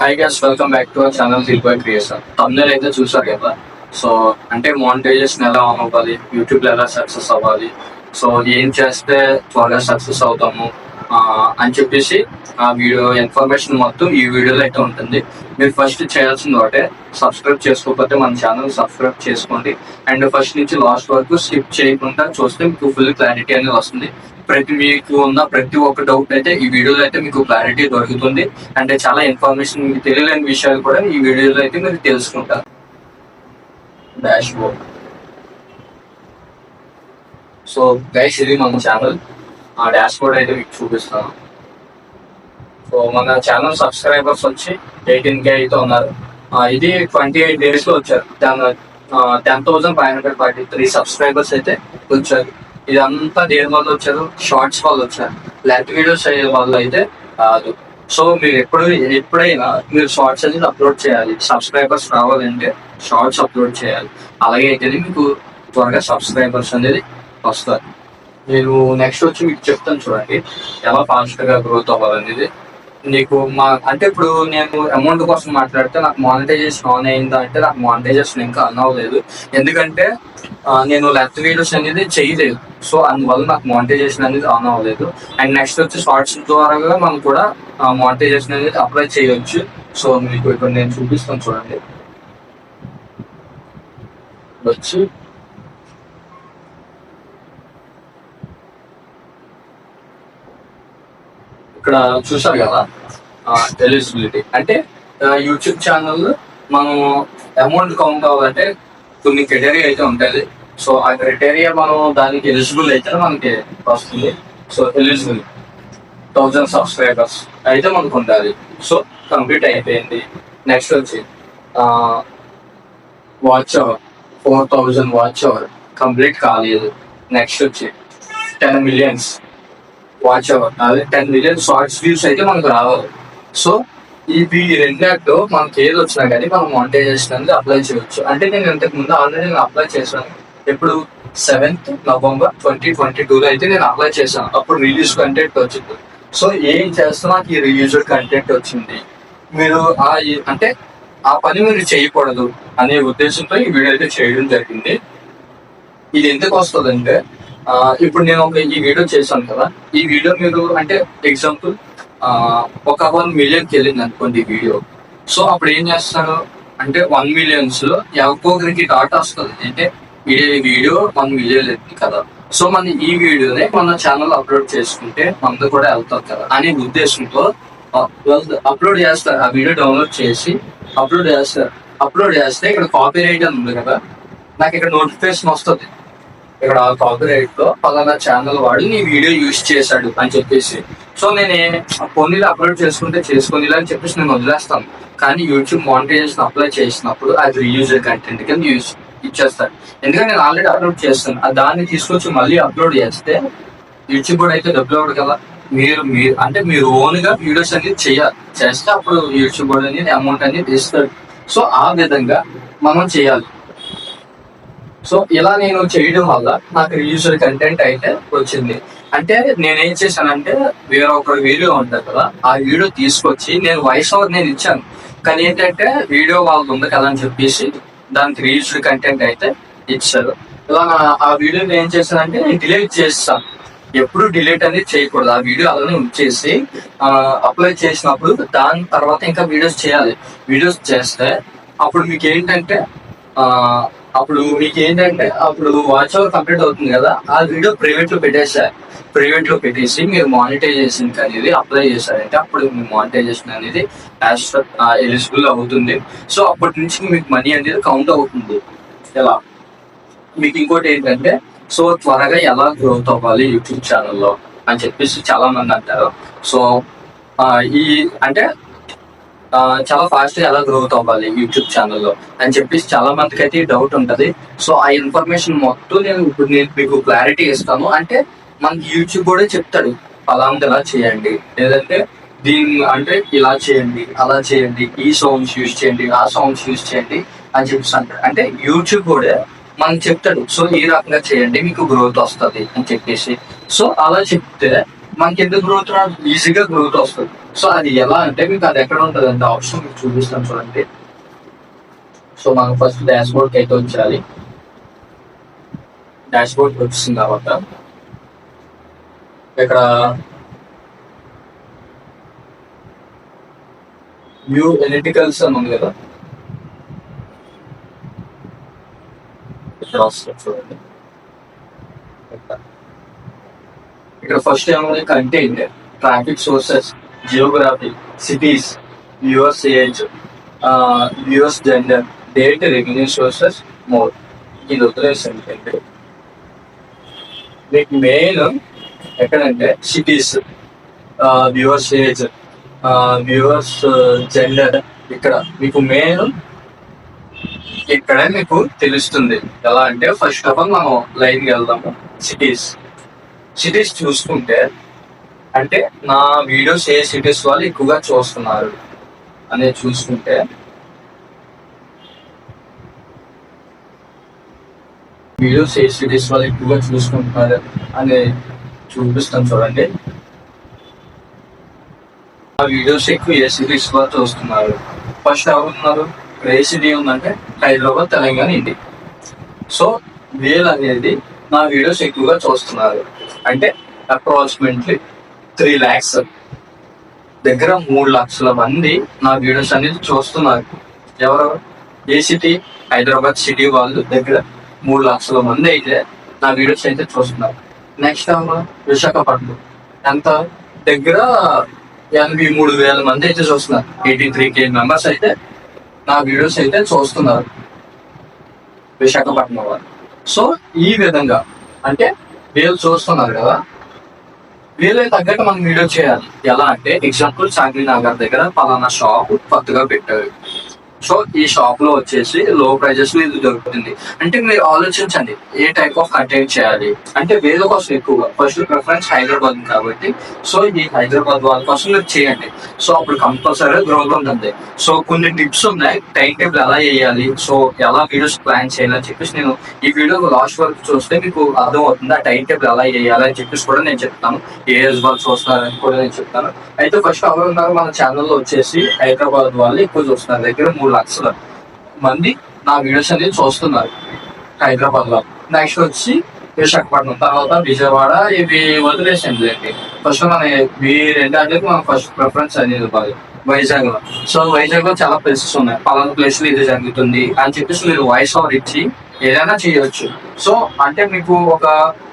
Hi guys welcome back to our channel దిల్బాయ్ creation thumbnail అయితే చూసారు కదా? సో అంటే మానిటైజేషన్ ఎలా ఆన్ అవ్వాలి యూట్యూబ్లో ఎలా సక్సెస్ అవ్వాలి? సో ఏం చేస్తే త్వరగా సక్సెస్ అవుతాము? అని చెప్పేసి ఆ వీడియో ఇన్ఫర్మేషన్ మొత్తం ఈ వీడియోలో అయితే ఉంటుంది. మీరు ఫస్ట్ చేయాల్సింది ఒకటే సబ్స్క్రైబ్ చేసుకోకపోతే మన ఛానల్ సబ్స్క్రైబ్ చేసుకోండి. అండ్ ఫస్ట్ నుంచి లాస్ట్ వరకు స్కిప్ చేయకుండా చూస్తే మీకు ఫుల్ క్లారిటీ అనేది వస్తుంది. ప్రతి మీకు ఉన్న ప్రతి ఒక్క డౌట్ అయితే ఈ వీడియోలో అయితే మీకు క్లారిటీ దొరుకుతుంది. అంటే చాలా ఇన్ఫర్మేషన్ మీకు తెలియలేని విషయాలు కూడా ఈ వీడియోలో అయితే మీరు తెలుసుకుంటారు. డాష్ బోర్డ్ సో గైస్ ఇది మన ఛానల్ ఆ డాష్ బోర్డ్ అయితే మీకు చూపిస్తాను. సో మన ఛానల్ సబ్స్క్రైబర్స్ వచ్చి ఎయిటీన్ కే అయితే ఉన్నారు. ఇది ట్వంటీ ఎయిట్ డేస్లో వచ్చారు. Ten ten thousand five hundred forty three subscribers అయితే వచ్చారు. ఇదంతా దేని వల్ల వచ్చారు? షార్ట్స్ వల్ల వచ్చారు. లెట్ వీడియోస్ అయ్యే వల్ల అయితే కాదు. సో మీరు ఎప్పుడు ఎప్పుడైనా మీరు షార్ట్స్ అనేది అప్లోడ్ చేయాలి. సబ్స్క్రైబర్స్ రావాలంటే షార్ట్స్ అప్లోడ్ చేయాలి. అలాగే అయితేనే మీకు త్వరగా సబ్స్క్రైబర్స్ అనేది వస్తారు. నేను నెక్స్ట్ వచ్చి మీకు చెప్తాను చూడండి. ఎలా ఫాస్ట్గా గ్రోత్ అవ్వాలనేది. నీకు మా అంటే ఇప్పుడు నేను అమౌంట్ కోసం మాట్లాడితే నాకు మానిటైజేషన్ ఆన్ అయిందా అంటే నాకు మానిటైజేషన్ ఇంకా ఆన్ అవ్వలేదు. ఎందుకంటే నేను లెఫ్ట్ వీడియోస్ అనేది చేయలేదు. సో అందువల్ల నాకు మానిటైజేషన్ అనేది ఆన్ అవ్వలేదు. అండ్ నెక్స్ట్ వచ్చి షార్ట్స్ ద్వారా మనం కూడా మానిటైజేషన్ అనేది అప్లై చేయొచ్చు. సో మీకు ఇప్పుడు నేను చూపిస్తాను చూడండి. వచ్చి ఇక్కడ చూసారు కదా ఎలిజిబిలిటీ అంటే యూట్యూబ్ ఛానల్ మనం అమౌంట్ కౌంట్ అవ్వాలంటే కొన్ని క్రైటీరియా అయితే ఉంటుంది సో ఆ క్రైటీరియా మనం దానికి ఎలిజిబుల్ అయితే మనకి వస్తుంది. సో ఎలిజిబుల్ థౌజండ్ సబ్స్క్రైబర్స్ అయితే మనకు ఉండాలి. సో కంప్లీట్ అయిపోయింది. నెక్స్ట్ వచ్చి watch hour four thousand watch hour complete కాలేదు. నెక్స్ట్ వచ్చి టెన్ మిలియన్స్ వాచ్ అవర్ అదే టెన్ మిలియన్ షార్ట్స్ వ్యూస్ అయితే మనకు రావాలి. సో ఇవి రెండాట్లో మనకి ఏది వచ్చినా కానీ మనం మానిటైజేషన్ అనేది అప్లై చేయొచ్చు. అంటే నేను ఇంతకు ముందు ఆల్రెడీ నేను అప్లై చేశాను. ఇప్పుడు సెవెంత్ నవంబర్ ట్వంటీ ట్వంటీ టూలో అయితే నేను అప్లై చేశాను. అప్పుడు రిలీజ్ కంటెంట్ వచ్చింది. సో ఏం చేస్తే నాకు ఈ రిలీజ్డ్ కంటెంట్ వచ్చింది? మీరు ఆ ఈ- అంటే ఆ పని మీరు చేయకూడదు అనే ఉద్దేశంతో ఈ వీడియో అయితే చేయడం జరిగింది. ఇది ఎందుకు వస్తుందంటే ఇప్పుడు నేను ఒక ఈ వీడియో చేశాను కదా. ఈ వీడియో మీరు అంటే ఎగ్జాంపుల్ ఒక వన్ మిలియన్కి వెళ్ళింది అనుకోండి ఈ వీడియో సో అప్పుడు ఏం చేస్తారు అంటే వన్ మిలియన్స్లో ఒక్కొక్కరికి డాటా వస్తుంది. అంటే ఈ వీడియో వన్ మిలియన్ వెళ్ళింది కదా. సో మన ఈ వీడియోనే మన ఛానల్ అప్లోడ్ చేసుకుంటే మనది కూడా వెళ్తాం కదా అనే ఉద్దేశంతో అప్లోడ్ చేస్తారు. ఆ వీడియో డౌన్లోడ్ చేసి అప్లోడ్ చేస్తారు. అప్లోడ్ చేస్తే ఇక్కడ కాపీ రైట్ అని ఉంది కదా. నాకు ఇక్కడ నోటిఫికేషన్ వస్తుంది. ఇక్కడ కాపీరైట్లో పలానా ఛానల్ వాడు నీ వీడియో యూజ్ చేశాడు అని చెప్పేసి. సో నేను పొన్నీలు అప్లోడ్ చేసుకుంటే చేసుకునేలా అని చెప్పేసి నేను వదిలేస్తాను. కానీ యూట్యూబ్ మానిటైజేషన్ అప్లై చేసినప్పుడు అది రీయూజర్ కంటెంట్ కింద యూజ్ ఇచ్చేస్తాడు. ఎందుకంటే నేను ఆల్రెడీ అప్లోడ్ చేస్తాను. ఆ దాన్ని తీసుకొచ్చి మళ్ళీ అప్లోడ్ చేస్తే యూట్యూబ్ కూడా అయితే డబ్బులు అవ్వడు కదా. మీరు మీరు అంటే మీరు ఓన్గా వీడియోస్ అనేది చేయాలి. చేస్తే అప్పుడు యూట్యూబ్ అనేది అమౌంట్ అనేది ఇస్తాడు. సో ఆ విధంగా మనం చేయాలి. సో ఇలా నేను చేయడం వల్ల నాకు యూజర్ కంటెంట్ అయితే వచ్చింది. అంటే నేనేం చేశానంటే వేరే ఒక వీడియో ఉంటుంది కదా ఆ వీడియో తీసుకొచ్చి నేను వాయిస్ ఓవర్ నేను ఇచ్చాను. కానీ ఏంటంటే వీడియో వాళ్ళది ఉంది కదా అని చెప్పేసి దానికి రీయూజ్డ్ కంటెంట్ అయితే ఇచ్చారు. ఇలా ఆ వీడియో ఏం చేశానంటే నేను డిలీట్ చేస్తాను. ఎప్పుడు డిలీట్ అనేది చేయకూడదు. ఆ వీడియో అలానే ఉంచేసి అప్లై చేసినప్పుడు దాని తర్వాత ఇంకా వీడియోస్ చేయాలి. వీడియోస్ చేస్తే అప్పుడు మీకు ఏంటంటే అప్పుడు మీకు ఏంటంటే అప్పుడు వాచ్ అవర్ కంప్లీట్ అవుతుంది కదా ఆ వీడియో ప్రైవేట్లో పెట్టేసారు ప్రైవేట్లో పెట్టేసి మీరు మానిటైజేషన్ అనేది అప్లై చేశారంటే అప్పుడు మీ మానిటైజేషన్ అనేది ఎలిజిబుల్ అవుతుంది. సో అప్పటి నుంచి మీకు మనీ అనేది కౌంట్ అవుతుంది. ఎలా? మీకు ఇంకోటి ఏంటంటే సో త్వరగా ఎలా గ్రోత్ అవ్వాలి యూట్యూబ్ ఛానల్లో అని చెప్పేసి చాలా మంది అంటారు. సో ఈ అంటే చాలా ఫాస్ట్గా ఎలా గ్రోత్ అవ్వాలి యూట్యూబ్ ఛానల్లో అని చెప్పేసి చాలా మందికి అయితే డౌట్ ఉంటది. సో ఆ ఇన్ఫర్మేషన్ మొత్తం నేను ఇప్పుడు నేను మీకు క్లారిటీ ఇస్తాను. అంటే మనకి యూట్యూబ్ కూడా చెప్తాడు అలాంటి ఎలా చేయండి? లేదంటే దీన్ని అంటే ఇలా చేయండి అలా చేయండి ఈ సౌండ్స్ యూజ్ చేయండి ఆ సౌండ్స్ యూజ్ చేయండి అని చెప్పేసి అంటాడు. అంటే యూట్యూబ్ కూడా మనకు చెప్తాడు సో ఈ రకంగా చేయండి మీకు గ్రోత్ వస్తుంది అని చెప్పేసి. సో అలా చెప్తే మనకి ఎందుకు గ్రోత్ రాదు? ఈజీగా గ్రోత్ వస్తుంది. సో అది ఎలా అంటే మీకు అది ఎక్కడ ఉంటుంది? అంటే ఆప్షన్ మీకు చూపిస్తాను చూడండి. సో మనం ఫస్ట్ డాష్ బోర్డ్కి అయితే వచ్చేయాలి. డాష్ బోర్డ్ వచ్చిన తర్వాత ఇక్కడ వ్యూ ఎలిటికల్స్ అని ఉంది కదా. ఇక్కడ చూడండి. ఇక్కడ. ఇక్కడ ఫస్ట్ ఏముంది? Content traffic sources geography cities viewers age viewers gender date revenue sources more ఇది వదిలేసండి మీకు మెయిన్ ఎక్కడంటే cities viewers age viewers gender ఇక్కడ. మీకు మెయిన్ ఇక్కడ మీకు తెలుస్తుంది. ఎలా అంటే ఫస్ట్ ఆఫ్ ఆల్ మనం లైన్కి వెళ్దాము. సిటీస్ సిటీస్ చూసుకుంటే అంటే నా వీడియోస్ ఏ సిటీస్ వాళ్ళు ఎక్కువగా చూస్తున్నారు అనేది చూసుకుంటే. వీడియోస్ ఏ సిటీస్ వాళ్ళు ఎక్కువగా చూసుకుంటున్నారు అని చూపిస్తాను చూడండి. ఆ వీడియోస్ ఎక్కువ ఏ సిటీస్ వాళ్ళు చూస్తున్నారు? ఫస్ట్ ఎవరు ఉన్నారు? ఏ సిటీ ఉందంటే హైదరాబాద్ తెలంగాణ ఇది సో వీళ్ళు అనేది నా వీడియోస్ ఎక్కువగా చూస్తున్నారు. అంటే అప్రాక్సిమేట్లీ త్రీ ల్యాక్స్. దగ్గర మూడు లక్షల మంది నా వీడియోస్ అనేది చూస్తున్నారు. ఎవరు? ఏ సిటీ? హైదరాబాద్ సిటీ వాళ్ళు దగ్గర మూడు లక్షల మంది అయితే నా వీడియోస్ అయితే చూస్తున్నారు. నెక్స్ట్ విశాఖపట్నం. ఎంత? దగ్గర ఎనభై మూడు వేల మంది అయితే చూస్తున్నారు. ఎయిటీ త్రీ కే మెంబర్స్ అయితే నా వీడియోస్ అయితే చూస్తున్నారు. విశాఖపట్నం వాళ్ళు. సో ఈ విధంగా అంటే వీళ్ళు చూస్తున్నారు కదా వీళ్ళకి తగ్గట్టు మనం వీడియో చేయాలి. ఎలా అంటే ఎగ్జాంపుల్ చాంద్రీ నగర్ దగ్గర పలానా షాప్ కొత్తగా పెట్టారు. సో ఈ షాప్లో వచ్చేసి లో ప్రైజెస్లో ఇది దొరుకుతుంది. అంటే మీరు ఆలోచించండి ఏ టైప్ ఆఫ్ కంటెంట్ చేయాలి? అంటే వేద కోసం ఎక్కువగా ఫస్ట్ ప్రిఫరెన్స్ హైదరాబాద్ కాబట్టి. సో ఈ హైదరాబాద్ వాళ్ళ కోసం మీరు చేయండి. సో అప్పుడు కంపల్సరీ గ్రోత్ ఉంటుంది. సో కొన్ని టిప్స్ ఉన్నాయి టైం టేబుల్ ఎలా వేయాలి సో ఎలా వీడియోస్ ప్లాన్ చేయాలి అని చెప్పేసి నేను ఈ వీడియో లాస్ట్ వరకు చూస్తే మీకు అర్థం అవుతుంది ఆ టైం టేబుల్ ఎలా వేయాలి అని చెప్పేసి కూడా నేను చెప్తాను. ఏ ఏజ్ వాళ్ళు చూస్తున్నారని కూడా నేను చెప్తాను. అయితే ఫస్ట్ ఎవరు ఉన్నారు మన ఛానల్లో వచ్చేసి హైదరాబాద్ వాళ్ళు ఎక్కువ చూస్తున్నారు. దగ్గర మూడు లక్షల మంది నా వీడియోస్ అనేది చూస్తున్నారు. హైదరాబాద్లో. నెక్స్ట్ వచ్చి విశాఖపట్నం తర్వాత విజయవాడ ఇవి వదిలేసింది ఫస్ట్ మన ఈ రెండు అంటే మన ఫస్ట్ ప్రిఫరెన్స్ అనేది ఇవ్వాలి వైజాగ్లో. సో వైజాగ్లో చాలా ప్లేసెస్ ఉన్నాయి. పలానా ప్లేస్లో ఇది జరుగుతుంది అని చెప్పేసి మీరు వాయిస్ ఓవర్ ఇచ్చి ఏదైనా చేయొచ్చు. సో అంటే మీకు ఒక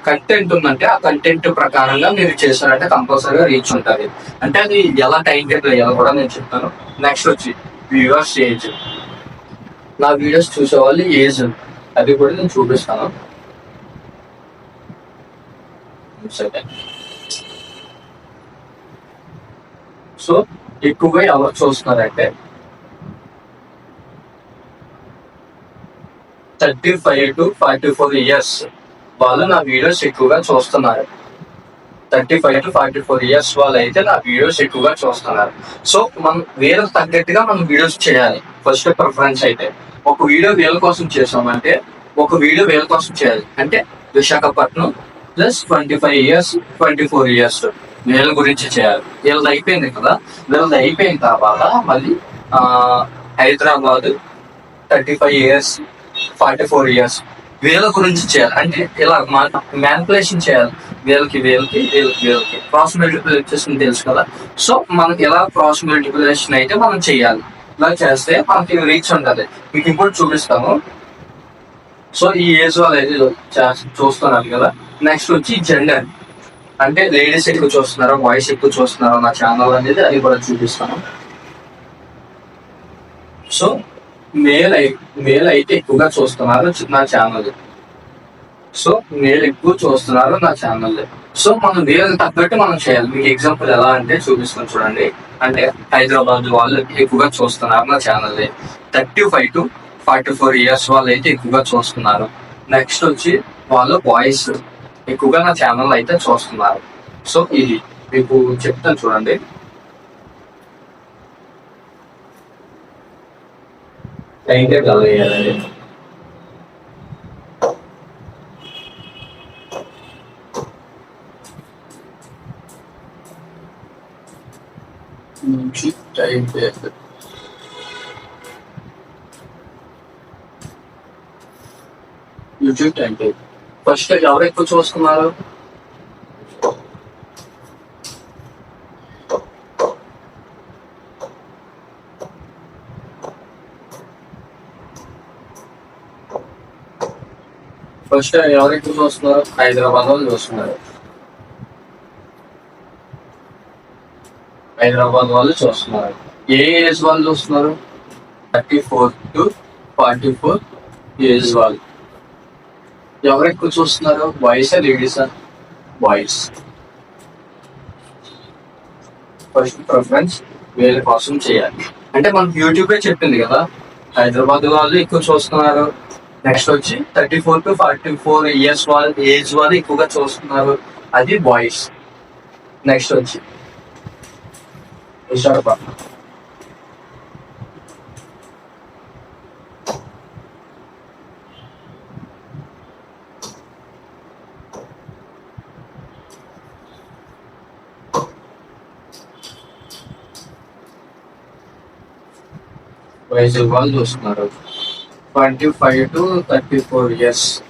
కంటెంట్ ఉందంటే ఆ కంటెంట్ ప్రకారంగా మీరు చేశారంటే కంపల్సరీగా రీచ్ ఉంటుంది. అంటే అది ఎలా టైం టేబుల్ వేయాలో కూడా నేను చెప్తాను. నెక్స్ట్ వచ్చి వ్యూవర్స్ ఏజ్ నా వీడియోస్ చూసేవాళ్ళు ఏజ్ అది కూడా నేను చూపిస్తాను. సో ఎక్కువగా ఎవరు చూస్తున్నారంటే thirty five to forty four years వాళ్ళు నా వీడియోస్ ఎక్కువగా చూస్తున్నారు. Thirty five to forty four years వాళ్ళు అయితే నా వీడియోస్ ఎక్కువగా చూస్తున్నారు. సో మనం వీళ్ళకి తగ్గట్టుగా మనం వీడియోస్ చేయాలి. ఫస్ట్ ప్రిఫరెన్స్ అయితే. ఒక వీడియో వీళ్ళ కోసం చేసామంటే ఒక వీడియో వీళ్ళ కోసం చేయాలి. అంటే Visakhapatnam plus twenty five years twenty four years వీళ్ళ గురించి చేయాలి. వీళ్ళది అయిపోయింది కదా? వీళ్ళది అయిపోయిన తర్వాత మళ్ళీ Hyderabad thirty five years forty four years వీళ్ళ గురించి చేయాలి. అంటే ఇలా మ్యానిపులేషన్ చేయాలి. వీళ్ళకి వీళ్ళకి వీళ్ళకి వీళ్ళకి క్రాస్ మల్టిప్లికేషన్ తెలుసు కదా. సో మనకి ఎలా క్రాస్ మల్టిప్లికేషన్ అయితే మనం చేయాలి. ఇలా చేస్తే మనకి రీచ్ ఉంటుంది. మీకు ఇప్పుడు చూపిస్తాము సో ఈ ఏజ్ వాళ్ళు అయితే చూస్తున్నారు కదా. నెక్స్ట్ వచ్చి జెండర్ అంటే లేడీస్ ఎక్కువ చూస్తున్నారో బాయ్స్ ఎక్కువ చూస్తున్నారో నా ఛానల్ అనేది అది కూడా చూపిస్తాను. సో మేల్ అయితే మేల్ అయితే ఎక్కువగా చూస్తున్నారు నా ఛానల్ సో మీరు ఎక్కువ చూస్తున్నారు నా ఛానల్ సో మనం వీళ్ళని తగ్గట్టు మనం చేయాలి. మీకు ఎగ్జాంపుల్ ఎలా అంటే చూపిస్తాను చూడండి. అంటే హైదరాబాద్ వాళ్ళు ఎక్కువగా చూస్తున్నారు నా channel thirty five to forty four years వాళ్ళు అయితే ఎక్కువగా చూస్తున్నారు. నెక్స్ట్ వచ్చి వాళ్ళు బాయ్స్ ఎక్కువగా నా ఛానల్ అయితే చూస్తున్నారు. సో ఇది మీకు చెప్తాను చూడండి. టైం టేబుల్ యూట్యూబ్ అంటే ఫస్ట్ ఎవరు ఎక్కువ చూస్తున్నారు ఫస్ట్ ఎవరు ఎక్కువ చూస్తున్నారు హైదరాబాద్ వాళ్ళు చూస్తున్నారు హైదరాబాద్ వాళ్ళు చూస్తున్నారు ఏ ఏజ్ వాళ్ళు చూస్తున్నారు thirty four to forty four age వాళ్ళు. ఎవరు ఎక్కువ చూస్తున్నారు బాయ్స్ లేడీసా బాయ్స్ ఫస్ట్ ప్రిఫరెన్స్ వీళ్ళ కోసం చేయాలి. అంటే మనకు యూట్యూబే చెప్పింది కదా హైదరాబాద్ వాళ్ళు ఎక్కువ చూస్తున్నారు. నెక్స్ట్ వచ్చి thirty four to forty four years వాళ్ళు ఏజ్ వాళ్ళు ఎక్కువగా చూస్తున్నారు. అది బాయ్స్ నెక్స్ట్ వచ్చి. విశాఖపట్నం వైజాగ్ వాళ్ళు చూస్తున్నారు. Twenty five to thirty four years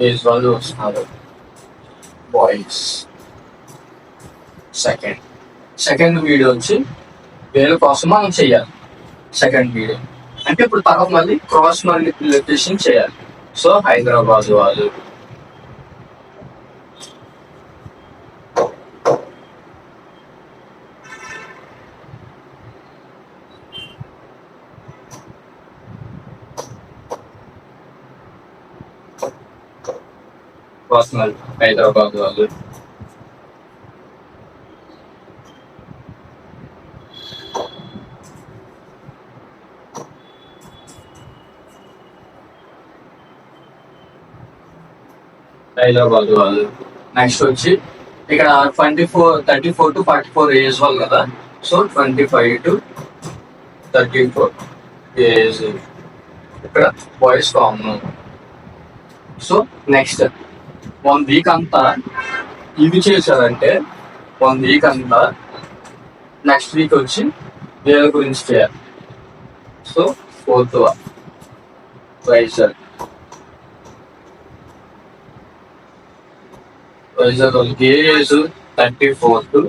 age వాళ్ళు చూస్తున్నారు. బాయ్స్. సెకండ్. సెకండ్ వీడియో వచ్చి వేల కోసం మనం చేయాలి. Second video. అంటే ఇప్పుడు తర్వాత మళ్ళీ క్రాస్ మల్టిప్లికేషన్ చేయాలి. సో హైదరాబాద్ వాళ్ళు. పర్సనల్ హైదరాబాద్ వాళ్ళు. హైదరాబాద్ వాళ్ళు. నెక్స్ట్ వచ్చి ఇక్కడ twenty four thirty four to forty four age వాళ్ళు కదా. So twenty five to thirty four age ఇక్కడ boys common so next one week అంతా ఇది చేశారంటే వన్ వీక్ అంతా నెక్స్ట్ వీక్ వచ్చి వేరే గురించి చేయాలి. So fourth Vizag. వైజాగ్ వాళ్ళకి age? Thirty four to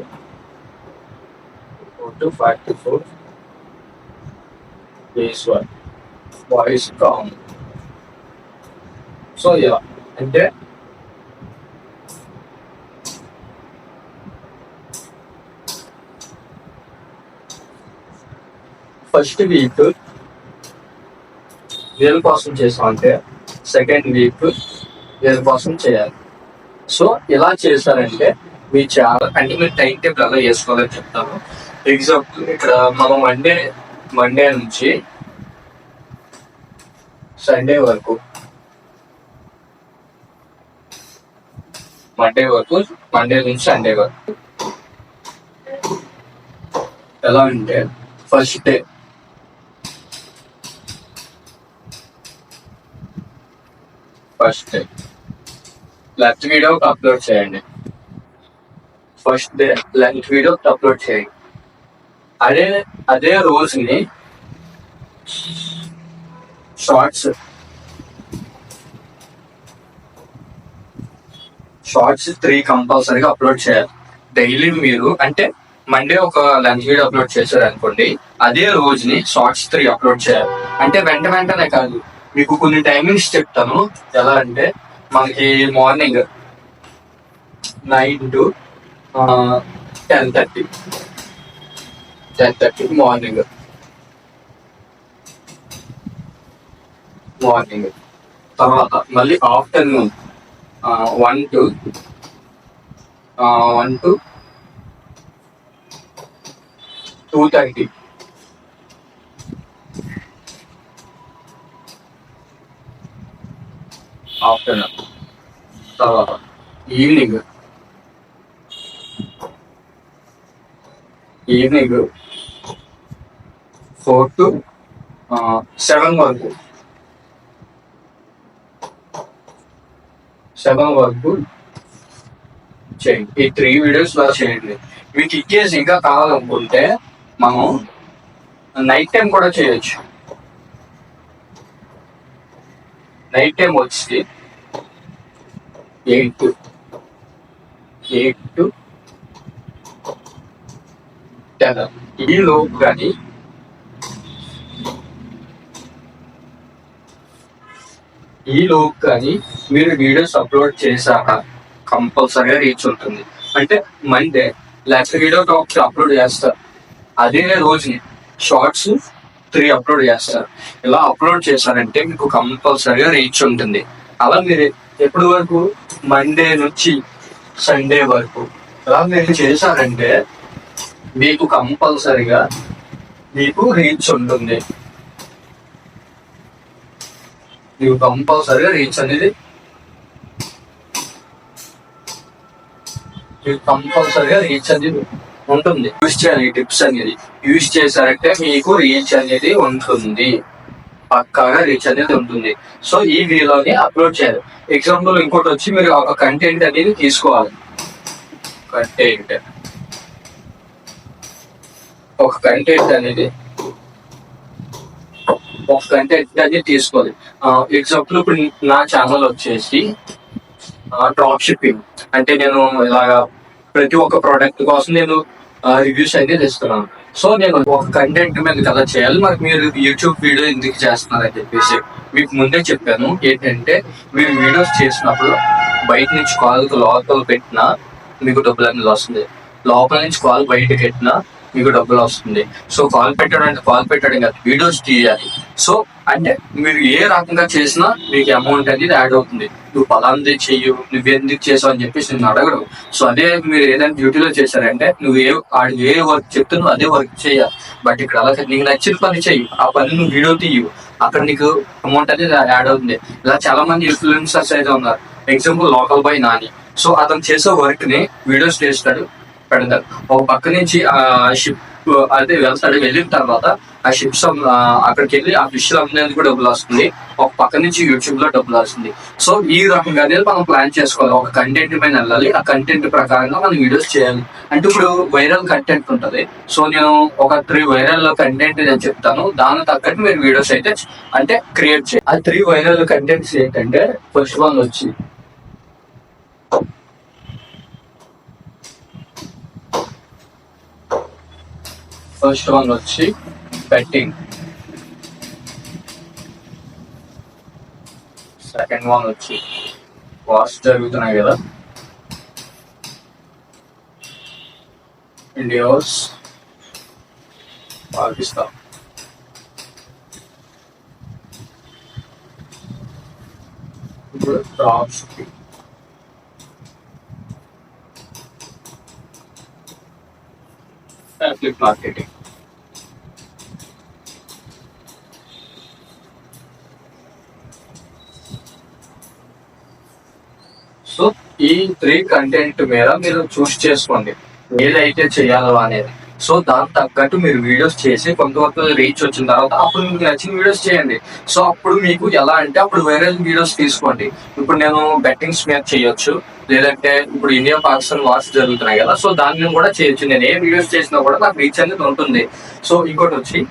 four to forty four. Age one boys calm so ఇలా అంటే ఫస్ట్ వీక్ వీళ్ళ చేసాం అంటే సెకండ్ వీక్ వీళ్ళ చేయాలి. సో ఇలా చేశారంటే మీ చాలా అంటే మీరు టైం టేబుల్ ఎలా వేసుకోవాలని చెప్తాను. ఎగ్జాంపుల్ ఇక్కడ మనం మండే మండే నుంచి సండే వరకు మండే వరకు మండే నుంచి సండే వరకు ఎలా అంటే first day first day. Left video upload చేయండి. First day left video upload చేయండి. అదే అదే రోజుని షార్ట్స్ షార్ట్స్ త్రీ కంపల్సరీగా అప్లోడ్ చేయాలి. డైలీ మీరు అంటే మండే ఒక లంచ్ వీడియో అప్లోడ్ చేశారు అనుకోండి అదే రోజుని షార్ట్స్ త్రీ అప్లోడ్ చేయాలి. అంటే వెంట వెంటనే కాదు. మీకు కొన్ని టైమింగ్స్ చెప్తాను. ఎలా అంటే మనకి morning nine to ten thirty ten thirty morning morning తర్వాత మళ్ళీ afternoon one to one to two thirty afternoon. తర్వాత evening. Evening four to seven వరకు. సెవెన్ వరకు చేయండి. ఈ త్రీ వీడియోస్ లా చేయండి. మీకు ఇచ్చేసి ఇంకా కావాలనుకుంటే మనం నైట్ టైం కూడా చేయొచ్చు. నైట్ టైం వచ్చి ఎయిట్ ఎయిట్ టు టెన్ ఈ లోపు కానీ ఈ లోపు కానీ మీరు వీడియోస్ అప్లోడ్ చేశాక కంపల్సరీగా రీచ్ ఉంటుంది. అంటే మండే లేకపోతే వీడియో టాక్స్ అప్లోడ్ చేస్తారు. అదే రోజుని షార్ట్స్ త్రీ అప్లోడ్ చేస్తారు. ఇలా అప్లోడ్ చేశారంటే మీకు కంపల్సరీగా రీచ్ ఉంటుంది. అలా మీరు ఎప్పటి వరకు? మండే నుంచి సండే వరకు. ఇలా మీరు చేశారంటే మీకు కంపల్సరీగా మీకు రీచ్ ఉంటుంది. మీకు కంపల్సరీగా రీచ్ అనేది మీకు కంపల్సరీగా రీచ్ అనేది ఉంటుంది. యూజ్ చేయాలి టిప్స్ అనేది. యూజ్ చేశారంటే మీకు రీచ్ అనేది ఉంటుంది. పక్కాగా రీచ్ అనేది ఉంటుంది. సో ఈ వీడియోని అప్లోడ్ చేయాలి. ఎగ్జాంపుల్ ఇంకోటి వచ్చి మీరు ఒక కంటెంట్ అనేది తీసుకోవాలి. కంటెంట్ ఒక కంటెంట్ అనేది ఒక కంటెంట్ అనేది తీసుకోవాలి. ఎగ్జాంపుల్ ఇప్పుడు నా ఛానల్ వచ్చేసి డ్రాప్ షిప్పింగ్ అంటే నేను ఇలాగా ప్రతి ఒక్క ప్రోడక్ట్ కోసం నేను రివ్యూస్ అయితే తెస్తున్నాను. సో నేను ఒక కంటెంట్ మీద కదా చేయాలి. మరి మీరు యూట్యూబ్ వీడియో ఎందుకు చేస్తున్నారని చెప్పేసి మీకు ముందే చెప్పాను. ఏంటంటే మీరు వీడియోస్ చేసినప్పుడు బయట నుంచి కాల్ లోపల పెట్టినా మీకు డబ్బులు అనేది వస్తుంది. లోపల నుంచి కాల్ బయట పెట్టినా మీకు డబ్బులు వస్తుంది. సో కాల్ పెట్టడం అంటే కాల్ పెట్టడం కాదు వీడియోస్ తీయాలి. సో అంటే మీరు ఏ రకంగా చేసినా మీకు అమౌంట్ అనేది యాడ్ అవుతుంది. నువ్వు పలాంది చెయ్యు నువ్వు ఎందుకు చేసావు అని చెప్పేసి నేను అడగడు. సో అదే మీరు ఏదైనా డ్యూటీలో చేశారంటే నువ్వు ఏ ఆడు ఏ వర్క్ చెప్తున్నావు అదే వర్క్ చేయాలి. బట్ ఇక్కడ అలా నీకు నచ్చిన పని చెయ్యి. ఆ పని నువ్వు వీడియో తీయు. అక్కడ నీకు అమౌంట్ అనేది యాడ్ అవుతుంది. ఇలా చాలా మంది ఇన్ఫ్లుయెన్సర్స్ అయితే ఉన్నారు. Example local boy Nani. So అతను చేసే వర్క్ని వీడియోస్ చేస్తాడు. పెడతారు. ఒక పక్క నుంచి ఆ షిప్ అదే వెళ్తాడు వెళ్ళిన తర్వాత ఆ షిప్స్ అక్కడికి వెళ్ళి ఆ ఫిష్ అమ్మేందుకు కూడా డబ్బులు వస్తుంది. ఒక పక్క నుంచి యూట్యూబ్లో డబ్బులు వస్తుంది. సో ఈ రకంగా అనేది మనం ప్లాన్ చేసుకోవాలి. ఒక కంటెంట్ పైన వెళ్ళాలి. ఆ కంటెంట్ ప్రకారంగా మనం వీడియోస్ చేయాలి. అంటే ఇప్పుడు వైరల్ కంటెంట్ ఉంటుంది. సో నేను ఒక త్రీ వైరల్ కంటెంట్ నేను చెప్తాను. దాని తగ్గట్టు మీరు వీడియోస్ అయితే అంటే క్రియేట్ చేయాలి. ఆ త్రీ వైరల్ కంటెంట్స్ ఏంటంటే ఫస్ట్ వన్ వచ్చి ఫస్ట్ వన్ వచ్చి బెట్టింగ్. సెకండ్ వన్ వచ్చి వార్స్ జరుగుతున్నాయి కదా. ఇండియాస్ పాకిస్తాన్ ఇప్పుడు డ్రాప్ షిప్పింగ్ affiliate marketing. ఈ త్రీ కంటెంట్ మీద మీరు చూస్ చేసుకోండి. ఏదైతే చేయాలో అనేది. సో దాని తగ్గట్టు మీరు వీడియోస్ చేసి కొంతవరకు రీచ్ వచ్చిన తర్వాత అప్పుడు మీకు నచ్చిన వీడియోస్ చేయండి. సో అప్పుడు మీకు ఎలా అంటే అప్పుడు వేరే వీడియోస్ తీసుకోండి. ఇప్పుడు నేను బెట్టింగ్స్ మీద చేయొచ్చు. లేదంటే ఇప్పుడు ఇండియా పాకిస్తాన్ వార్స్ జరుగుతున్నాయి కదా. సో దాని మీద కూడా చేయొచ్చు. నేను ఏ వీడియోస్ చేసినా కూడా నాకు రీచ్ అనేది ఉంటుంది. సో ఇంకోటి వచ్చి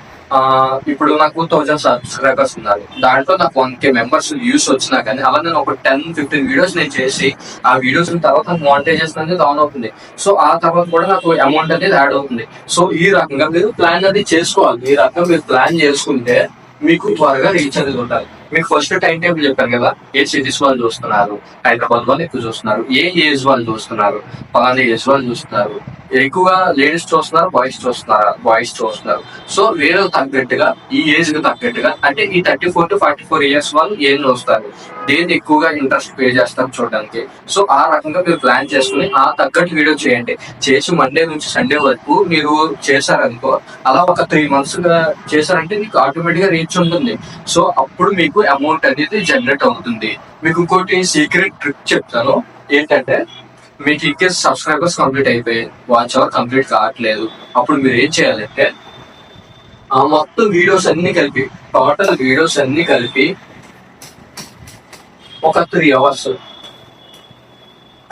ఇప్పుడు నాకు థౌజండ్ సబ్స్క్రైబర్స్ ఉన్నారు. దాంట్లో నాకు వన్ కే మెంబర్స్ వ్యూస్ వచ్చినా కానీ అలా నేను ఒక టెన్ ఫిఫ్టీన్ వీడియోస్ నేను చేసి ఆ వీడియోస్ తర్వాత నాకు మానిటైజేషన్ అనేది ఆన్ అవుతుంది. సో ఆ తర్వాత కూడా నాకు అమౌంట్ అనేది యాడ్ అవుతుంది. సో ఈ రకంగా మీరు ప్లాన్ అది చేసుకోవాలి. ఈ రకంగా మీరు ప్లాన్ చేసుకుంటే మీకు త్వరగా రీచ్ అనేది ఉంటుంది మీకు ఫస్ట్ టైం టేబుల్ చెప్పాను కదా ఏ సిటీస్ వాళ్ళు చూస్తున్నారు? హైదరాబాద్ వాళ్ళు ఎక్కువ చూస్తున్నారు. ఏ ఏజ్ వాళ్ళు చూస్తున్నారు? పలానా ఏజ్ వాళ్ళు చూస్తున్నారు? ఎక్కువగా లేడీస్ చూస్తున్నారు బాయ్స్ చూస్తున్నారు బాయ్స్ చూస్తున్నారు. సో వేరే తగ్గట్టుగా ఈ ఏజ్కి తగ్గట్టుగా అంటే ఈ thirty four to forty four years వాళ్ళు ఏం చూస్తారు? దేని ఎక్కువగా ఇంట్రెస్ట్ పే చేస్తారు చూడడానికి. సో ఆ రకంగా మీరు ప్లాన్ చేసుకుని ఆ తగ్గట్టు వీడియో చేయండి. చేసి మండే నుంచి సండే వరకు మీరు చేశారనుకో అలా ఒక త్రీ మంత్స్ చేశారంటే మీకు ఆటోమేటిక్గా రీచ్ ఉంటుంది. సో అప్పుడు మీకు అమౌంట్ అనేది జనరేట్ అవుతుంది. మీకు ఇంకోటి సీక్రెట్ ట్రిక్ చెప్తాను. ఏంటంటే మీకు ఇంకే సబ్స్క్రైబర్స్ కంప్లీట్ అయిపోయాయి వాచ్ అవర్ కంప్లీట్ కావట్లేదు. అప్పుడు మీరు ఏం చేయాలంటే ఆ మొత్తం వీడియోస్ అన్ని కలిపి టోటల్ వీడియోస్ అన్ని కలిపి ఒక త్రీ అవర్స్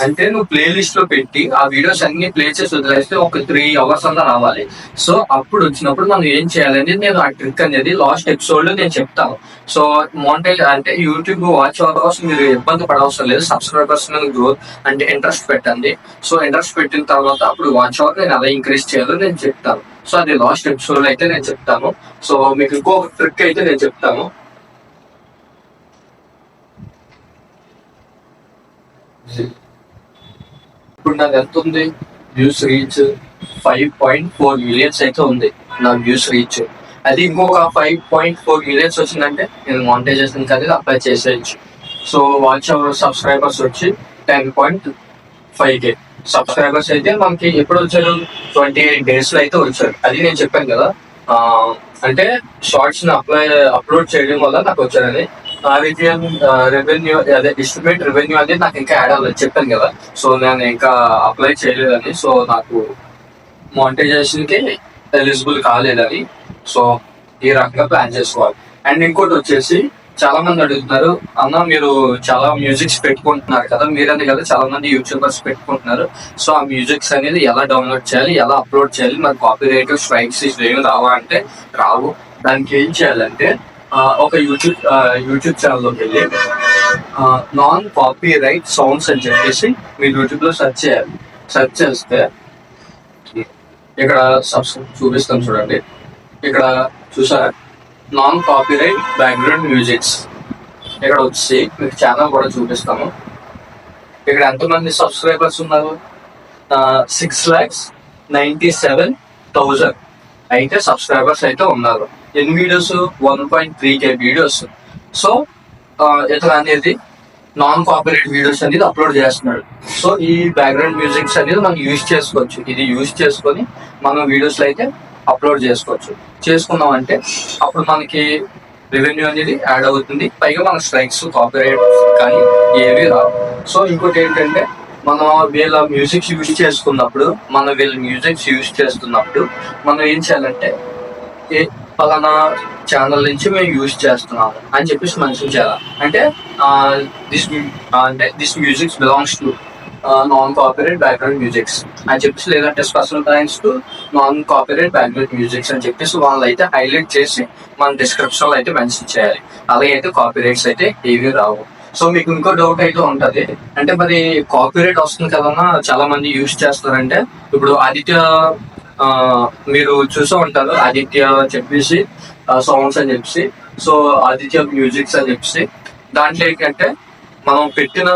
అంటే నువ్వు ప్లే లిస్ట్లో పెట్టి ఆ వీడియోస్ అన్ని ప్లే చేసి వదిలేస్తే ఒక త్రీ అవర్స్ అంతా రావాలి. సో అప్పుడు వచ్చినప్పుడు మనం ఏం చేయాలని నేను ఆ ట్రిక్ అనేది లాస్ట్ ఎపిసోడ్లో నేను చెప్తాను. సో మోనిటైజ్ అంటే యూట్యూబ్ వాచ్ అవర్స్ మీరు ఇబ్బంది పడవసరం లేదు. సబ్స్క్రైబర్స్ మీద గ్రోత్ అంటే ఇంట్రెస్ట్ పెట్టండి. సో ఇంట్రెస్ట్ పెట్టిన తర్వాత అప్పుడు వాచ్ అవర్ నేను ఎలా ఇంక్రీజ్ చేయాలో నేను చెప్తాను. సో అది లాస్ట్ ఎపిసోడ్లో అయితే నేను చెప్తాను. సో మీకు ఇంకో ట్రిక్ అయితే నేను చెప్తాను. ఇప్పుడు నాది ఎంత ఉంది? Views reach five point four millions అయితే ఉంది నా వ్యూస్ రీచ్ అది ఇంకొక ఫైవ్ పాయింట్ ఫోర్ మిలియన్స్ వచ్చిందంటే నేను మానిటైజేషన్ అనేది అప్లై చేసేయచ్చు. సో వాచ్ అవర్ సబ్స్క్రైబర్స్ వచ్చి ten point five K subscribers అయితే మనకి ఎప్పుడు వచ్చారు? ట్వంటీ ఎయిట్ డేస్లో అయితే వచ్చారు. అది నేను చెప్పాను కదా. అంటే షార్ట్స్ని అప్లై అప్లోడ్ చేయడం వల్ల నాకు వచ్చారని. రెవెన్యూ అదే డిస్ట్రిబ్యూట్ రెవెన్యూ అనేది నాకు ఇంకా యాడ్ అవ్వలేదు. చెప్పాను కదా. సో నేను ఇంకా అప్లై చేయలేదని. సో నాకు మానిటైజేషన్కి ఎలిజిబుల్ కాలేదని. సో ఈ రకంగా ప్లాన్ చేసుకోవాలి. అండ్ ఇంకోటి వచ్చేసి చాలా మంది అడుగుతున్నారు అన్న మీరు చాలా మ్యూజిక్స్ పెట్టుకుంటున్నారు కదా. మీరని కదా చాలా మంది యూట్యూబర్స్ పెట్టుకుంటున్నారు. సో ఆ మ్యూజిక్స్ అనేది ఎలా డౌన్లోడ్ చేయాలి? ఎలా అప్లోడ్ చేయాలి? మరి కాపీ రైట్ స్ట్రైక్స్ ఏమి రావా అంటే రావు. దానికి ఏం చేయాలంటే ఒక యూట్యూబ్ యూట్యూబ్ ఛానల్లోకి వెళ్ళి నాన్ కాపీ రైట్ సౌండ్స్ అని చెప్పేసి మీరు యూట్యూబ్లో సెర్చ్ చేయాలి. సెర్చ్ చేస్తే ఇక్కడ సబ్స్క్రైబ్ చూపిస్తాం చూడండి. ఇక్కడ చూసారా? Non copyright background musics ఇక్కడ వచ్చి మీకు ఛానల్ కూడా చూపిస్తాము. ఇక్కడ ఎంతమంది సబ్స్క్రైబర్స్ ఉన్నారు? Six lakhs ninety seven thousand అయితే సబ్స్క్రైబర్స్ అయితే ఉన్నారు. ఎన్ని videos one point three K videos so ఇతను అనేది నాన్ కాపీరైట్ వీడియోస్ అనేది అప్లోడ్ చేస్తున్నాడు. సో ఈ బ్యాక్గ్రౌండ్ మ్యూజిక్స్ అనేది మనం యూజ్ చేసుకోవచ్చు. ఇది యూజ్ చేసుకొని మనం వీడియోస్లో అయితే అప్లోడ్ చేసుకోవచ్చు. చేసుకున్నాం అంటే అప్పుడు మనకి రెవెన్యూ అనేది యాడ్ అవుతుంది. పైగా మన స్ట్రైక్స్ కాపీరైట్ కానీ ఏవి రావు. సో ఇంకోటి ఏంటంటే మనం వీళ్ళ మ్యూజిక్స్ యూజ్ చేసుకున్నప్పుడు మనం వీళ్ళ మ్యూజిక్స్ యూజ్ చేస్తున్నప్పుడు మనం ఏం చేయాలంటే ఏ పలానా ఛానల్ నుంచి మేము యూజ్ చేస్తున్నాము అని చెప్పేసి మెన్షన్ చేయాలి? అంటే దిస్ అంటే this musics belongs to non copyright background musics అని చెప్పేసి లేదంటే special thanks to non copyright background musics అని చెప్పేసి వాళ్ళు అయితే హైలైట్ చేసి మన డిస్క్రిప్షన్లో అయితే మెన్షన్ చేయాలి. అలాగే అయితే కాపీరేట్స్ అయితే ఏవి రావు. సో మీకు ఇంకో డౌట్ అయితే ఉంటది. అంటే మరి కాపీరైట్ వస్తుంది కదన్నా చాలా మంది యూజ్ చేస్తారంటే ఇప్పుడు ఆదిత్య మీరు చూసే ఉంటారు ఆదిత్య చెప్పేసి సాంగ్స్ అని చెప్పేసి సో ఆదిత్య మ్యూజిక్స్ అని చెప్పేసి. దాంట్లో ఏంటంటే మనం పెట్టిన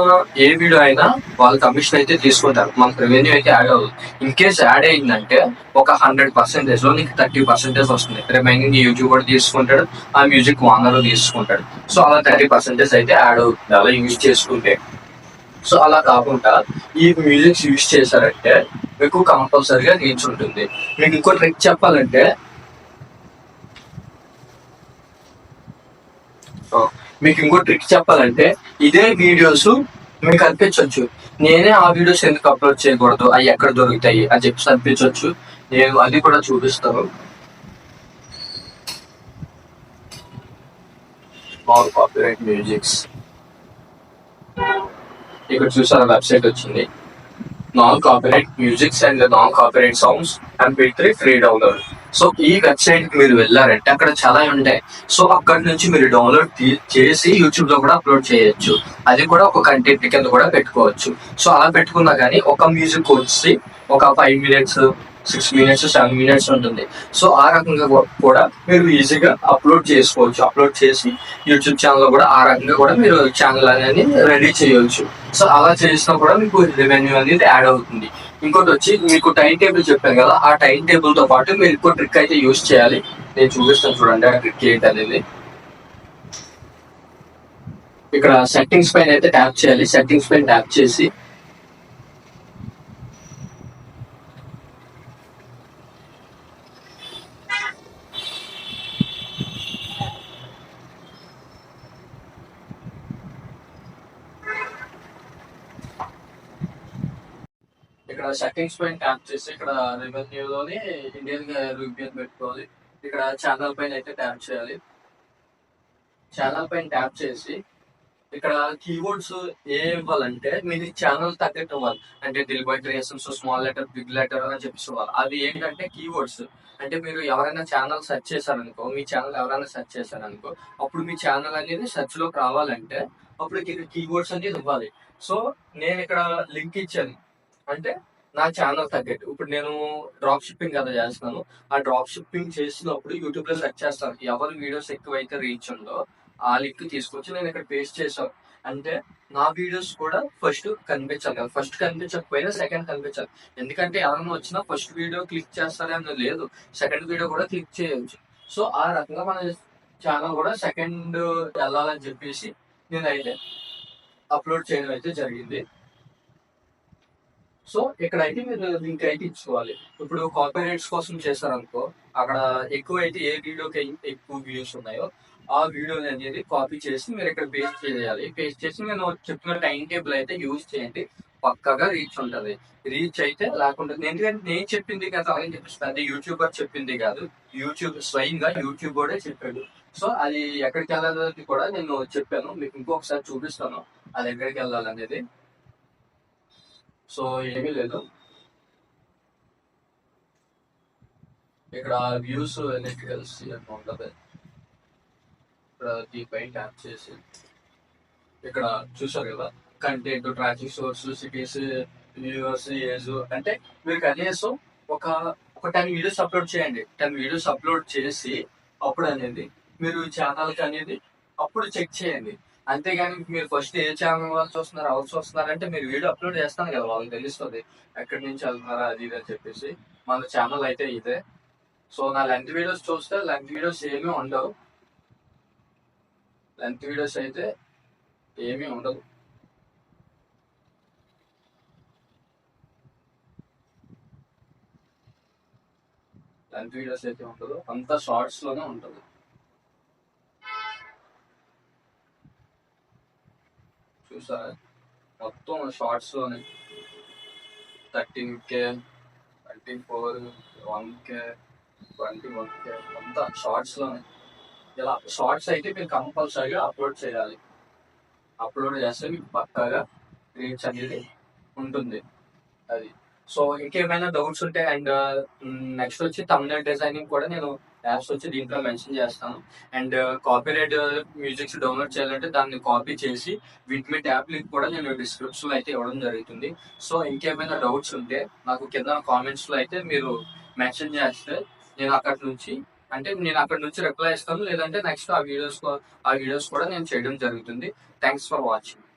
ఏ వీడియో అయినా వాళ్ళ కమిషన్ అయితే తీసుకుంటారు. మనకు రెవెన్యూ అయితే యాడ్ అవ్వదు ఇన్ కేస్ యాడ్ అయిందంటే ఒక హండ్రెడ్ పర్సెంటేజ్లో నీకు థర్టీ పర్సెంటేజ్ వస్తుంది. రిమైనింగ్ యూట్యూబర్ కూడా తీసుకుంటాడు ఆ మ్యూజిక్ వానర్ తీసుకుంటాడు. సో అలా థర్టీ పర్సెంటేజ్ అయితే యాడ్ అవుతుంది. అలా యూజ్ చేసుకుంటే. సో అలా కాకుండా ఈ మ్యూజిక్స్ యూజ్ చేశారంటే మీకు కంపల్సరీగా రీచ్ ఉంటుంది. మీకు ఇంకో ట్రిక్ చెప్పాలంటే మీకు ఇంకో ట్రిక్ చెప్పాలంటే ఇదే వీడియోస్ మీకు అనిపించవచ్చు నేనే ఆ వీడియోస్ ఎందుకు అప్లోడ్ చేయకూడదు? అవి ఎక్కడ దొరుకుతాయి? అని చెప్పి అనిపించవచ్చు నేను అది కూడా చూపిస్తాను. స్మాల్ కాపీరైట్ మ్యూజిక్స్ ఇక్కడ చూసారా వెబ్సైట్ వచ్చింది. Non copyright musics and non copyright songs and three free download so ఈ వెబ్సైట్కి మీరు వెళ్ళారంటే అక్కడ చాలా ఉంటాయి. సో అక్కడ నుంచి మీరు డౌన్లోడ్ చేసి యూట్యూబ్లో కూడా అప్లోడ్ చేయొచ్చు. అది కూడా ఒక కంటెంట్ కింద కూడా పెట్టుకోవచ్చు. సో అలా పెట్టుకున్నా కానీ ఒక మ్యూజిక్ వచ్చి ఒక five minutes six minutes seven minutes ఉంటుంది. సో ఆ రకంగా కూడా మీరు ఈజీగా అప్లోడ్ చేసుకోవచ్చు. అప్లోడ్ చేసి యూట్యూబ్ ఛానల్ కూడా ఆ రకంగా కూడా మీరు ఛానల్ అనేది రెడీ చేయవచ్చు సో అలా చేసినా కూడా మీకు రెవెన్యూ అనేది యాడ్ అవుతుంది. ఇంకోటి వచ్చి మీకు టైం టేబుల్ చెప్పాను కదా ఆ టైం టేబుల్తో పాటు మీరు ఇంకో ట్రిక్ అయితే యూస్ చేయాలి. నేను చూపిస్తాను చూడండి ఆ ట్రిక్ ఏంటి అనేది. ఇక్కడ సెట్టింగ్స్ పైన అయితే ట్యాప్ చేయాలి. సెట్టింగ్స్ పైన ట్యాప్ చేసి ఇక్కడ సెట్టింగ్స్ పైన ట్యాప్ చేసి ఇక్కడ రెవెన్యూలోని ఇండియన్ రూపీని పెట్టుకోవాలి ఇక్కడ ఛానల్ పైన అయితే ట్యాప్ చేయాలి. ఛానల్ పైన ట్యాప్ చేసి ఇక్కడ కీవర్డ్స్ ఏ ఇవ్వాలంటే మీరు ఛానల్ తగ్గట్టు ఇవ్వాలి. అంటే Dil by small letter big letter అని చెప్పేసి ఇవ్వాలి. అది ఏంటంటే కీవర్డ్స్ అంటే మీరు ఎవరైనా ఛానల్ సెర్చ్ చేశారనుకో మీ ఛానల్ ఎవరైనా సెర్చ్ చేశారనుకో అప్పుడు మీ ఛానల్ అనేది సెర్చ్లోకి రావాలంటే అప్పుడు ఇక్కడ కీవర్డ్స్ అనేది ఇవ్వాలి. సో నేను ఇక్కడ లింక్ ఇచ్చాను. అంటే నా ఛానల్ తగ్గట్టు. ఇప్పుడు నేను డ్రాప్ షిప్పింగ్ కదా చేస్తున్నాను. ఆ డ్రాప్ షిప్పింగ్ చేసినప్పుడు యూట్యూబ్లో సెర్చ్ చేస్తాను. ఎవరి వీడియోస్ ఎక్కువైతే రీచ్ ఉందో ఆ లింక్ తీసుకొచ్చి నేను ఇక్కడ పేస్ట్ చేశాను. అంటే నా వీడియోస్ కూడా ఫస్ట్ కనిపించాలి కదా. ఫస్ట్ కనిపించకపోయినా సెకండ్ కనిపించాలి. ఎందుకంటే ఎవరైనా వచ్చినా ఫస్ట్ వీడియో క్లిక్ చేస్తారని లేదు. సెకండ్ వీడియో కూడా క్లిక్ చేయవచ్చు సో ఆ రకంగా మన ఛానల్ కూడా సెకండ్ వెళ్ళాలని చెప్పేసి నేను అయితే అప్లోడ్ చేయడం అయితే జరిగింది. సో ఇక్కడ అయితే మీరు లింక్ అయితే ఇచ్చుకోవాలి. ఇప్పుడు కార్పొరేట్స్ కోసం చేశారనుకో అక్కడ ఎక్కువ అయితే ఏ వీడియోకి ఎక్కువ వ్యూస్ ఉన్నాయో ఆ వీడియోని అనేది కాపీ చేసి మీరు ఇక్కడ పేస్ట్ చేయాలి. పేస్ట్ చేసి నేను చెప్పిన టైం టేబుల్ అయితే యూజ్ చేయండి. పక్కగా రీచ్ ఉంటుంది. రీచ్ అయితే లేకుండా ఎందుకంటే నేను చెప్పింది కదా అని చెప్పేసి అది యూట్యూబర్ చెప్పింది కాదు. యూట్యూబ్ స్వయంగా యూట్యూబరే చెప్పాడు. సో అది ఎక్కడికి వెళ్ళాలని కూడా నేను చెప్పాను. మీకు ఇంకొకసారి చూపిస్తాను. అది ఎక్కడికి వెళ్ళాలనేది. సో ఏమీ లేదు. ఇక్కడ వ్యూస్ ఎలక్ట్రికల్స్ ఉంటుంది. ఇక్కడ దీపై ట్యాప్ చేసి ఇక్కడ చూసారు కదా content traffic source cities viewers age అంటే మీరు కనీసం ఒక ఒక టెన్ వీడియోస్ అప్లోడ్ చేయండి. టెన్ వీడియోస్ అప్లోడ్ చేసి అప్పుడు అనేది మీరు ఛానల్కి అనేది అప్పుడు చెక్ చేయండి. అంతేగాని మీరు ఫస్ట్ ఏ ఛానల్ వాళ్ళు చూస్తున్నారు అవరు చూస్తున్నారు అంటే మీరు వీడియో అప్లోడ్ చేస్తాను కదా వాళ్ళకి తెలుస్తుంది. ఎక్కడి నుంచి వెళ్తున్నారా అది ఇది అని చెప్పేసి. మన ఛానల్ అయితే ఇదే. సో నా లెంత్ వీడియోస్ చూస్తే లెంత్ వీడియోస్ ఏమీ ఉండవు. లెంత్ వీడియోస్ అయితే ఏమీ ఉండదు లెంత్ వీడియోస్ అయితే ఉండదు. అంతా షార్ట్స్లోనే ఉంటుంది. చూసారా? మొత్తం షార్ట్స్లోనే thirteen K twenty four one K twenty one K అంతా షార్ట్స్లోనే ఇలా షార్ట్స్ అయితే మీరు కంపల్సరీగా అప్లోడ్ చేయాలి. అప్లోడ్ చేస్తే మీకు పక్కాగా రీచ్ అనేది ఉంటుంది. అది. సో ఇంకేమైనా డౌట్స్ ఉంటే అండ్ నెక్స్ట్ వచ్చి తమిళ డిజైనింగ్ కూడా నేను యాప్స్ వచ్చి దీంట్లో మెన్షన్ చేస్తాను. అండ్ కాపీరైట్ మ్యూజిక్స్ డౌన్లోడ్ చేయాలంటే దాన్ని కాపీ చేసి విట్మిట్ యాప్ లింక్ కూడా నేను డిస్క్రిప్షన్లో అయితే ఇవ్వడం జరుగుతుంది. సో ఇంకేమైనా డౌట్స్ ఉంటే నాకు కింద కామెంట్స్లో అయితే మీరు మెన్షన్ చేస్తే నేను అక్కడి నుంచి అంటే నేను అక్కడ నుంచి రిప్లై ఇస్తాను. లేదంటే నెక్స్ట్ ఆ వీడియోస్ ఆ వీడియోస్ కూడా నేను చేయడం జరుగుతుంది. Thanks for watching